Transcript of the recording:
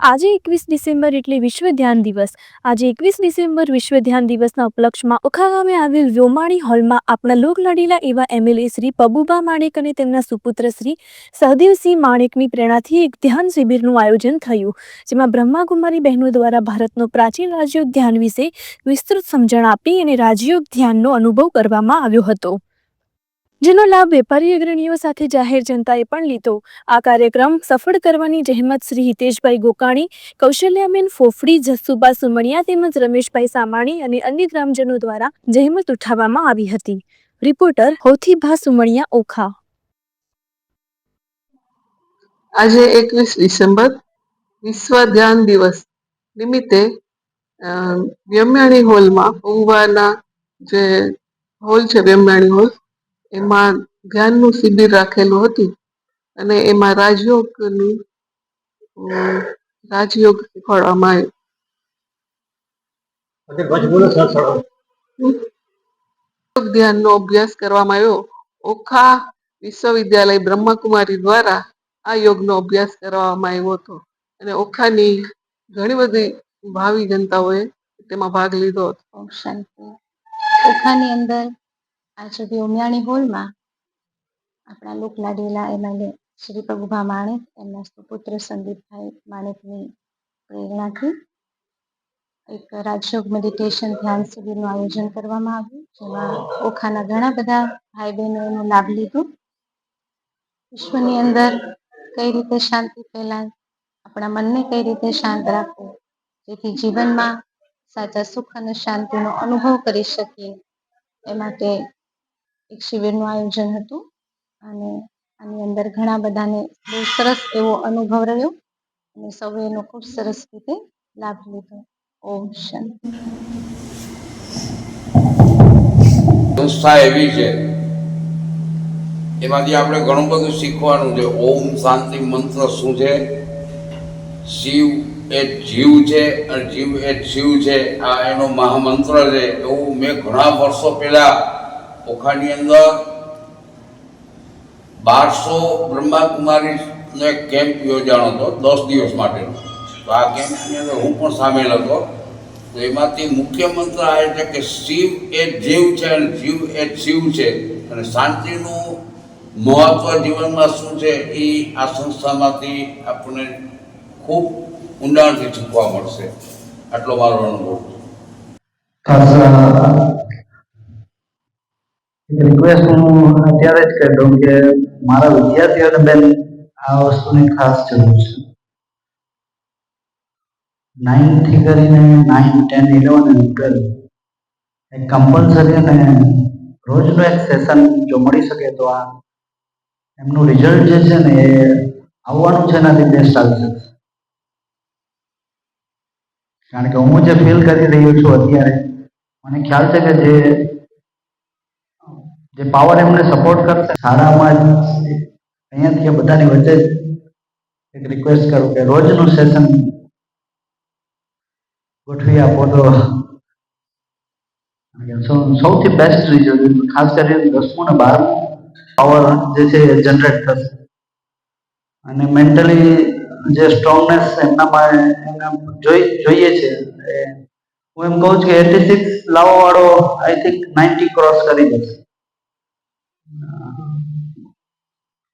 આજે એકવીસ ડિસેમ્બર એટલે વિશ્વ ધ્યાન દિવસ. આજે એકવીસ ડિસેમ્બર વિશ્વ ધ્યાન દિવસના ઉપલક્ષમાં ઓખા ગામે આવેલ વ્યોમાણી હોલમાં આપણા લોકલાડીલા એવા એમએલએ શ્રી પબુબા માણેક અને તેમના સુપુત્ર શ્રી સહદેવસિંહ માણેકની પ્રેરણાથી એક ધ્યાન શિબિરનું આયોજન થયું, જેમાં બ્રહ્માકુમારી બહેનો દ્વારા ભારતનો પ્રાચીન રાજયોગ ધ્યાન વિશે વિસ્તૃત સમજણ આપી અને રાજયોગ ધ્યાનનો અનુભવ કરવામાં આવ્યો હતો. જેનો લાભ વેપારી અગ્રણીઓ સાથે જાહેર જનતાએ પણ લીધો. આ કાર્યક્રમ સફળ કરવાની જહેમત શ્રી હિતેશભાઈ ગોકાણી, કૌશલ્યાબેન ફોફડી જસુબા સુમણિયા તેમજ રમેશભાઈ સામાણી અને અન્ય ગ્રામજનો દ્વારા જહેમત ઉઠાવવામાં આવી હતી. રિપોર્ટર હોથીભા સુમણિયા ઓખા. આજે એકવીસ ડિસેમ્બર વિશ્વ ધ્યાન દિવસ નિમિત્તે વ્યમ્યાણી હોલમાં પૌવાના જે હોલ છે વ્યમ્યાણી હોલ એમાં ધ્યાનનું શિબિર રાખેલું હતું અને એમાં રાજયોગનું રાજયોગ શીખવાડવામાં આવ્યો. ધ્યાનનો અભ્યાસ કરવામાં આવ્યો. ઓખા વિશ્વવિદ્યાલય બ્રહ્મકુમારી દ્વારા આ યોગનો અભ્યાસ કરવામાં આવ્યો હતો. અને ઓખાની ઘણી બધી ભાવિ જનતાઓએ તેમાં ભાગ લીધો હતો. ઓખાની અંદર આજે ઉમિયાણી હોલમાં આપણા લોકલાડીલા એમએલએ શ્રી પ્રભુભા માણેક, એમના સુપુત્ર સંદીપભાઈ માણેકની પ્રેરણાથી એક રાજયોગ મેડિટેશન ધ્યાન શિબિરનું આયોજન કરવામાં આવ્યું, જેમાં ઓખાના ઘણા બધા ભાઈ બહેનો એનો લાભ લીધો. વિશ્વની અંદર કઈ રીતે શાંતિ ફેલાય આપણા મનને કઈ રીતે શાંત રાખવું, જેથી જીવનમાં સાચા સુખ અને શાંતિનો અનુભવ કરી શકીએ, એ માટે એક શિબિરનું આયોજન હતું. અને આની અંદર ઘણા બધાને બહુ સરસ એવો અનુભવ રહ્યો. અને સૌએ એનો ખૂબ સરસ રીતે લાભ લીધો. ઓમ શાંતિ સંસ્થા એવી છે. એમાંથી આપણે ઘણું બધું શીખવાનું છે. ઓમ શાંતિ મંત્ર શું છે? શિવ એ જીવ છે અને જીવ એ શિવ છે. આ એનો મહામંત્ર છે. એવું મેં ઘણા વર્ષો પહેલા ઓખાની અંદર બારસો બ્રહ્માકુમારી નો એક કેમ્પ યોજાણો હતો, દસ દિવસ માટેનો. તો આ કેમ્પની અંદર હું પણ સામેલ હતો. તો એમાંથી મુખ્ય મંત્ર આ છે કે શિવ એ જીવ છે અને જીવ એ શિવ છે. અને શાંતિનું મહત્વ જીવનમાં શું છે એ આ સંસ્થામાંથી આપણને ખૂબ ઊંડાણથી શીખવા મળશે. આટલો મારો અનુભવ. રિક્વેસ્ટ હું અત્યારે જ કરી દઉં કે મારા વિદ્યાર્થીઓને બેન આ વસ્તુની ખાસ જરૂર છે. નાઇનથી કરીને નાઇન ટેન ઇલેવન અને ટ્વેલ્વ એ કમ્પલસરી અને રોજનું એક સેશન જો મળી શકે તો આ એમનું રિઝલ્ટ જે છે ને એ આવવાનું છે એનાથી બેસ્ટ આવી શકશે કારણ કે હું જે ફીલ કરી રહ્યો છું અત્યારે, મને ખ્યાલ છે કે જે જે પાવર એમને સપોર્ટ કરશે. સારામાં અહીંયાથી બધાની વચ્ચે એક રિક્વેસ્ટ કરું કે રોજનું સેશન ગોઠવી આપો તો સૌથી બેસ્ટ રિઝલ્ટ ખાસ કરીને દસમું ને બારમું પાવર જે છે એ જનરેટ થશે. અને મેન્ટલી જે સ્ટ્રોંગનેસ એમનામાં એમના જોઈ, જોઈએ છે હું એમ કહું છું કે એટી સિક્સ લાવવાવાળો આઈ થિંક નાઇન્ટી ક્રોસ કરી જશે